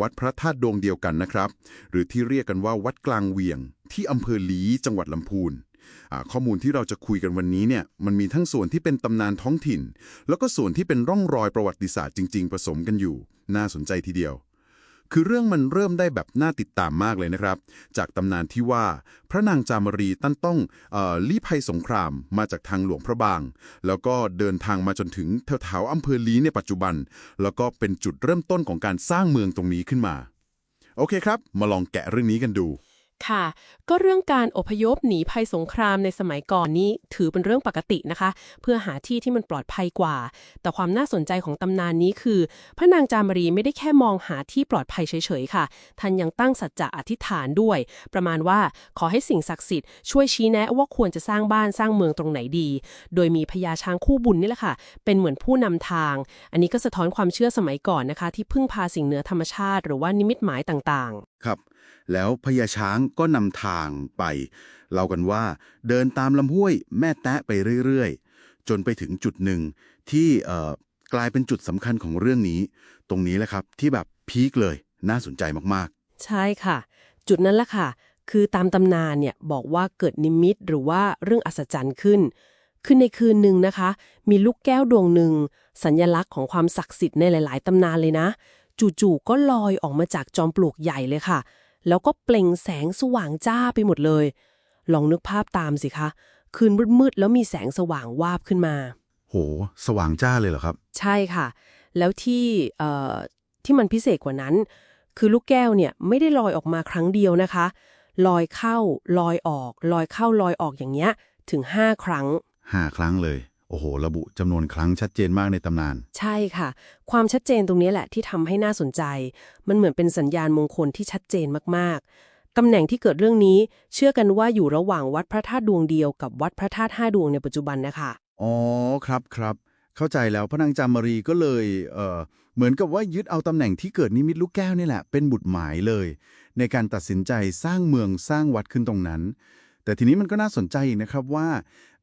วัดพระธาตุดวงเดียวกันนะครับ หรือที่เรียกกันว่าวัดกลางเวียง ที่อำเภอหลีจังหวัดลำพูนข้อมูลที่เราจะคุยกันวันนี้เนี่ยมันมีทั้งส่วนที่เป็นตำนานท้องถิ่น แล้วก็ส่วนที่เป็นร่องรอยประวัติศาสตร์จริง ๆ ผสมกันอยู่ น่าสนใจทีเดียว คือเรื่องมันเริ่มได้แบบน่าติดตามมากเลยนะครับ จากตำนานที่ว่าพระนางจามรีตั้นต้องออลี้ภัยสงครามมาจากทางหลวงพระบาง แล้วก็เดินทางมาจนถึงแถวๆอำเภอลีในปัจจุบัน แล้วก็เป็นจุดเริ่มต้นของการสร้างเมืองตรงนี้ขึ้นมา โอเคครับ มาลองแกะเรื่องนี้กันดู ค่ะ ก็เรื่องการอพยพหนีภัยสงครามในสมัยก่อนนี้ถือเป็นเรื่องปกตินะคะ เพื่อหาที่ที่มันปลอดภัยกว่า แต่ความน่าสนใจของตำนานนี้คือ พระนางจามรีไม่ได้แค่มองหาที่ปลอดภัยเฉยๆค่ะ ท่านยังตั้งสัจจะอธิษฐานด้วย ประมาณว่าขอให้สิ่งศักดิ์สิทธิ์ช่วยชี้แนะว่าควรจะสร้างบ้านสร้างเมืองตรงไหนดี โดยมีพญาช้างคู่บุญนี่แหละค่ะ เป็นเหมือนผู้นำทาง อันนี้ก็สะท้อนความเชื่อสมัยก่อนนะคะ ที่พึ่งพาสิ่งเหนือธรรมชาติ หรือว่านิมิตหมายต่างๆ ครับ แล้วพญาช้างก็นำทางไป เล่ากันว่าเดินตามลำห้วยแม่แตะไปเรื่อยๆ จนไปถึงจุดหนึ่งที่เอ่อกลายเป็นจุดสำคัญของเรื่องนี้ ตรงนี้แหละครับที่แบบพีคเลยน่าสนใจมากๆ ใช่ค่ะ จุดนั้นแหละค่ะ คือตามตำนานเนี่ยบอกว่าเกิดนิมิตหรือว่าเรื่องอัศจรรย์ขึ้น คือในคืนหนึ่งนะคะ มีลูกแก้วดวงหนึ่ง สัญญลักษณ์ของความศักดิ์สิทธิ์ในหลาย ๆตำนานเลยนะ จู่ๆก็ลอยออกมาจากจอมปลวกใหญ่เลยค่ะ แล้วก็เปล่งแสงสว่างจ้าไปหมดเลย ลองนึกภาพตามสิคะ คืนมืดๆแล้วมีแสงสว่างวาบขึ้นมาๆโห สว่างจ้าเลยเหรอครับ ใช่ค่ะ แล้วที่เอ่อที่มันพิเศษกว่านั้น คือลูกแก้วเนี่ยไม่ได้ลอยออกมาครั้งเดียวนะคะ ลอยเข้าลอยออก ลอยเข้าลอยออกอย่างเงี้ยถึง 5 ครั้งห้าครั้งเลย โอ้โห ระบุจำนวนครั้งชัดเจนมากในตำนาน ใช่ค่ะ ความชัดเจนตรงนี้แหละที่ทำให้น่าสนใจ มันเหมือนเป็นสัญญาณมงคลที่ชัดเจนมากๆตำแหน่งที่เกิดเรื่องนี้ เชื่อกันว่าอยู่ระหว่างวัดพระธาตุดวงเดียวกับวัดพระธาตุห้าดวงในปัจจุบันนะคะอ๋อครับครับเข้าใจแล้วพระนางจามรีก็เลยเอ่อเหมือนกับว่ายึดเอาตำแหน่งที่เกิดนิมิตลูกแก้วนี่แหละเป็นบุตรหมายเลย ในการตัดสินใจสร้างเมืองสร้างวัดขึ้นตรงนั้น แต่ทีนี้มันก็น่าสนใจอีกนะครับว่า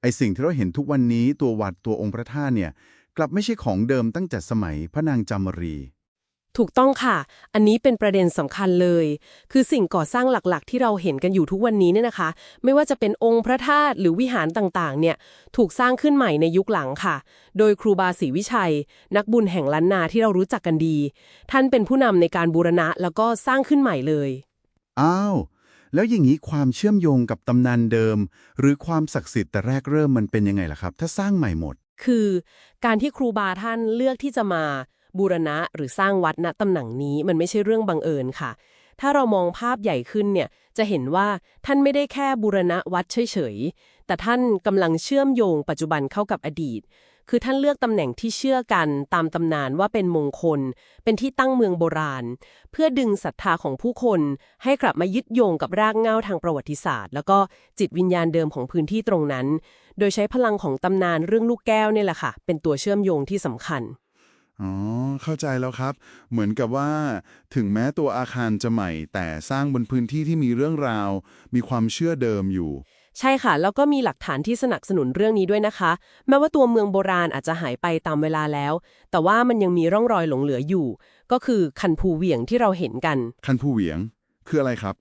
ไอสิ่งที่เราเห็นทุกวันนี้ตัววัดตัวองค์พระธาตุเนี่ยกลับไม่ใช่ของเดิมตั้งแต่สมัยพระนางจามรี ถูกต้องค่ะ อันนี้เป็นประเด็นสำคัญเลย คือสิ่งก่อสร้างหลักๆ ที่เราเห็นกันอยู่ทุกวันนี้เนี่ยนะคะ ไม่ว่าจะเป็นองค์พระธาตุหรือวิหารต่างๆ เนี่ย ถูกสร้างขึ้นใหม่ในยุคหลังค่ะ โดยครูบาศรีวิชัย นักบุญแห่งล้านนาที่เรารู้จักกันดี ท่านเป็นผู้นำในการบูรณะแล้วก็สร้างขึ้นใหม่เลย อ้าว แล้วอย่างนี้ความเชื่อมโยงกับตำนานเดิม หรือความศักดิ์สิทธิ์แต่แรกเริ่มมันเป็นยังไงล่ะครับ ถ้าสร้างใหม่หมด คือการที่ครูบาท่านเลือกที่จะมาบูรณะหรือสร้างวัดณตำแหน่งนี้มันไม่ใช่เรื่องบังเอิญค่ะ ถ้าเรามองภาพใหญ่ขึ้นเนี่ยจะเห็นว่าท่านไม่ได้แค่บูรณะวัดเฉยๆแต่ท่านกำลังเชื่อมโยงปัจจุบันเข้ากับอดีต คือท่านเลือกตำแหน่งที่เชื่อกันตามตำนานว่าเป็นมงคล เป็นที่ตั้งเมืองโบราณ เพื่อดึงศรัทธาของผู้คน ให้กลับมายึดโยงกับรากเหง้าทางประวัติศาสตร์ แล้วก็จิตวิญญาณเดิมของพื้นที่ตรงนั้น โดยใช้พลังของตำนานเรื่องลูกแก้วนี่แหละค่ะ เป็นตัวเชื่อมโยงที่สำคัญอ๋อ เข้าใจแล้วครับ เหมือนกับว่า ถึงแม้ตัวอาคารจะใหม่ แต่สร้างบนพื้นที่ที่มีเรื่องราว มีความเชื่อเดิมอยู่ ใช่ค่ะ แล้วก็มีหลักฐานที่สนับสนุนเรื่องนี้ด้วยนะคะ แม้ว่าตัวเมืองโบราณอาจจะหายไปตามเวลาแล้ว แต่ว่ามันยังมีร่องรอยหลงเหลืออยู่ ก็คือคันภูเหวี่ยงที่เราเห็นกัน คันผู้เหวียงคืออะไรครับ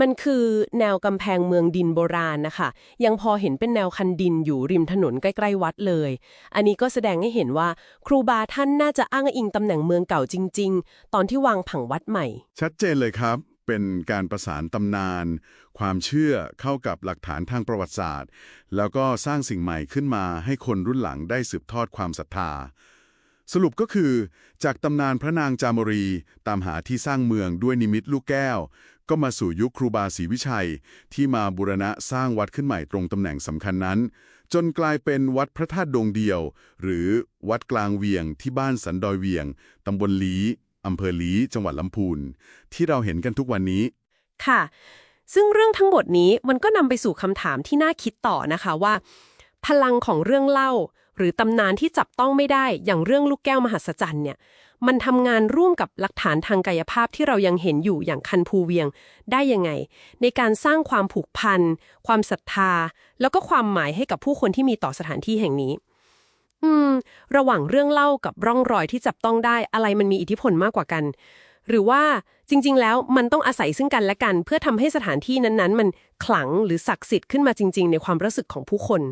มันคือแนวกำแพงเมืองดินโบราณนะคะ ยังพอเห็นเป็นแนวคันดินอยู่ริมถนนใกล้ๆวัดเลย อันนี้ก็แสดงให้เห็นว่าครูบาท่านน่าจะอ้างอิงตำแหน่งเมืองเก่าจริง ๆ ตอนที่วางผังวัดใหม่ ชัดเจนเลยครับ เป็นการประสานตำนาน ความเชื่อเข้ากับหลักฐานทางประวัติศาสตร์ แล้วก็สร้างสิ่งใหม่ขึ้นมาให้คนรุ่นหลังได้สืบทอดความศรัทธา สรุปก็คือ จากตำนานพระนางจามรี ตามหาที่สร้างเมืองด้วยนิมิตลูกแก้ว ก็มาสู่ยุคครูบาศรีวิชัย ที่มาบูรณะสร้างวัดขึ้นใหม่ตรงตำแหน่งสำคัญนั้น จนกลายเป็นวัดพระธาตุดงเดียว หรือวัดกลางเวียงที่บ้านสันดอยเวียงตำบลลี อำเภอลีจังหวัดลำพูน ที่เราเห็นกันทุกวันนี้ ค่ะ ซึ่งเรื่องทั้งหมดนี้มันก็นำไปสู่คำถามที่น่าคิดต่อนะคะว่า พลังของเรื่องเล่า หรือตำนานที่จับต้องไม่ได้อย่างเรื่องลูกแก้วมหัศจรรย์เนี่ย มันทำงานร่วมกับหลักฐานทางกายภาพที่เรายังเห็นอยู่อย่างคันภูเวียงได้ยังไง ในการสร้างความผูกพัน ความศรัทธา แล้วก็ความหมายให้กับผู้คนที่มีต่อสถานที่แห่งนี้ อืม ระหว่างเรื่องเล่ากับร่องรอยที่จับต้องได้อะไรมันมีอิทธิพลมากกว่ากัน หรือว่าจริง ๆ แล้วมันต้องอาศัยซึ่งกันและกัน เพื่อทำให้สถานที่นั้นๆ มันขลังหรือศักดิ์สิทธิ์ขึ้นมาจริง ๆ ในความรู้สึกของผู้คน